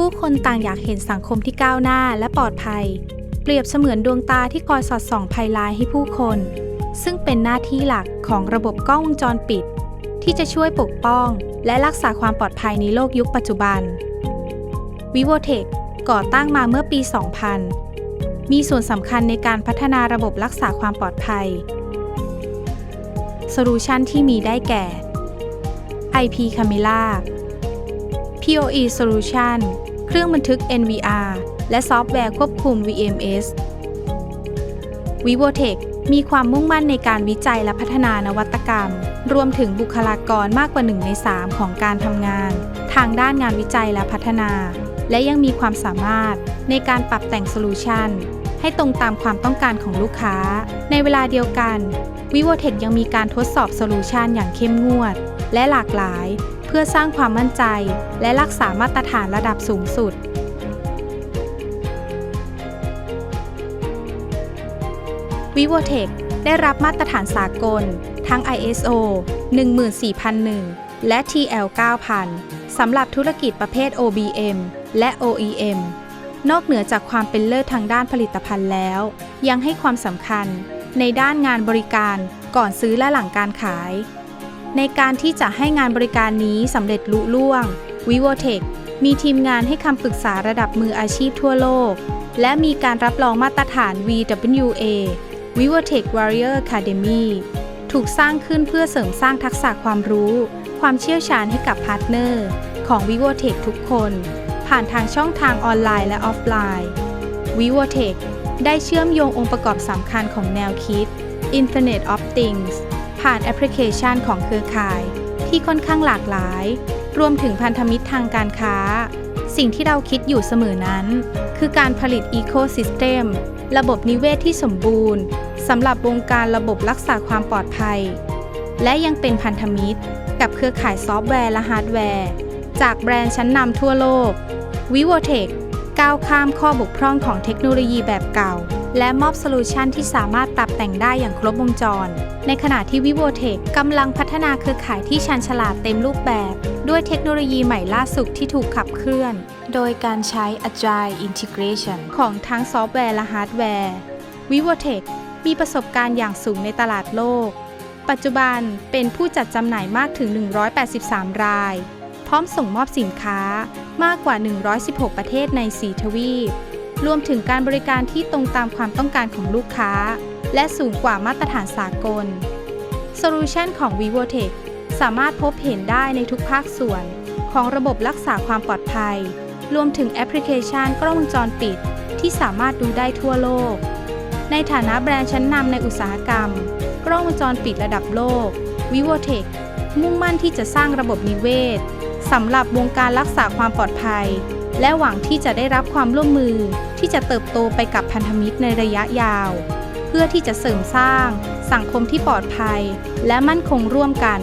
ผู้คนต่างอยากเห็นสังคมที่ก้าวหน้าและปลอดภัย เปรียบเสมือนดวงตาที่คอยสอดส่องภัยร้ายให้ผู้คน ซึ่งเป็นหน้าที่หลักของระบบกล้องวงจรปิด ที่จะช่วยปกป้อง และรักษาความปลอดภัยในโลกยุคปัจจุบัน v i v o t e c h ก่อตั้งมาเมื่อปี 2000 มีส่วนสำคัญในการพัฒนาระบบรักษาความปลอดภัยโซลูชันที่มีได้แก่ IP Camera PoE Solution เครื่องบันทึก NVR และซอฟต์แวร์ควบคุม VMS Vivotech มีความมุ่งมั่นในการวิจัยและพัฒนานวัตกรรม รวมถึงบุคลากรมากกว่า 1 ใน 3 ของการทำงาน ทางด้านงานวิจัยและพัฒนา และยังมีความสามารถในการปรับแต่งโซลูชันให้ตรงตามความต้องการของลูกค้า ในเวลาเดียวกัน Vivotech ยังมีการทดสอบโซลูชันอย่างเข้มงวด และหลากหลาย พื่อสร้างความมั่นใจ และรักษามาตรฐานระดับสูงสุด Vivotech ได้รับมาตรฐานสากล ทั้ง ISO 14001 และ TL 9000 สำหรับธุรกิจประเภท OBM และ OEM นอกเหนือจากความเป็นเลิศทางด้านผลิตภัณฑ์แล้ว ยังให้ความสำคัญในด้านงานบริการก่อนซื้อและหลังการขาย ในการที่จะให้งานบริการนี้สำเร็จลุล่วง Vivotech มีทีมงานให้คำปรึกษาระดับมืออาชีพทั่วโลก และมีการรับรองมาตรฐาน VWA Vivotech Warrior Academy ถูกสร้างขึ้นเพื่อเสริมสร้างทักษะความรู้ ความเชี่ยวชาญให้กับพาร์ทเนอร์ของ Vivotech ทุกคน ผ่านทางช่องทางออนไลน์และออฟไลน์ Vivotech ได้เชื่อมโยงองค์ประกอบสำคัญของแนวคิด Internet of Things ผ่านแอปพลิเคชันของเครือข่าย ที่ค่อนข้างหลากหลาย รวมถึงพันธมิตรทางการค้า สิ่งที่เราคิดอยู่เสมอนั้น คือการผลิต Ecosystem ระบบนิเวศที่สมบูรณ์สำหรับวงการระบบรักษาความปลอดภัย และยังเป็นพันธมิตร กับเครือข่ายซอฟต์แวร์และฮาร์ดแวร์ จากแบรนด์ชั้นนำทั่วโลก Vivotech ก้าวข้ามข้อบกพร่องของเทคโนโลยีแบบเก่า และมอบโซลูชันที่สามารถปรับแต่งได้อย่างครบวงจร ในขณะที่ Vivotech กำลังพัฒนาเครือข่ายที่ชันฉลาดเต็มรูปแบบ ด้วยเทคโนโลยีใหม่ล่าสุดที่ถูกขับเคลื่อน โดยการใช้ Agile Integration ของทั้งซอฟต์แวร์และฮาร์ดแวร์ Vivotech มีประสบการณ์อย่างสูงในตลาดโลก ปัจจุบันเป็นผู้จัดจำหน่ายมากถึง 183 ราย พร้อมส่งมอบสินค้ามากกว่า 116 ประเทศใน 4 ทวีป รวมถึงการบริการที่ตรงตามความต้องการของลูกค้า และสูงกว่ามาตรฐานสากลโซลูชันของ Vivotech สามารถพบเห็นได้ในทุกภาคส่วน ของระบบรักษาความปลอดภัย รวมถึงแอปพลิเคชันกล้องวงจรปิด ที่สามารถดูได้ทั่วโลก ในฐานะแบรนด์ชั้นนำในอุตสาหกรรม กล้องวงจรปิดระดับโลก Vivotech มุ่งมั่นที่จะสร้างระบบนิเวศสำหรับวงการรักษาความปลอดภัย และหวังที่จะได้รับความร่วมมือที่จะเติบโตไปกับพันธมิตรในระยะยาว เพื่อที่จะเสริมสร้าง สังคมที่ปลอดภัย และมั่นคงร่วมกัน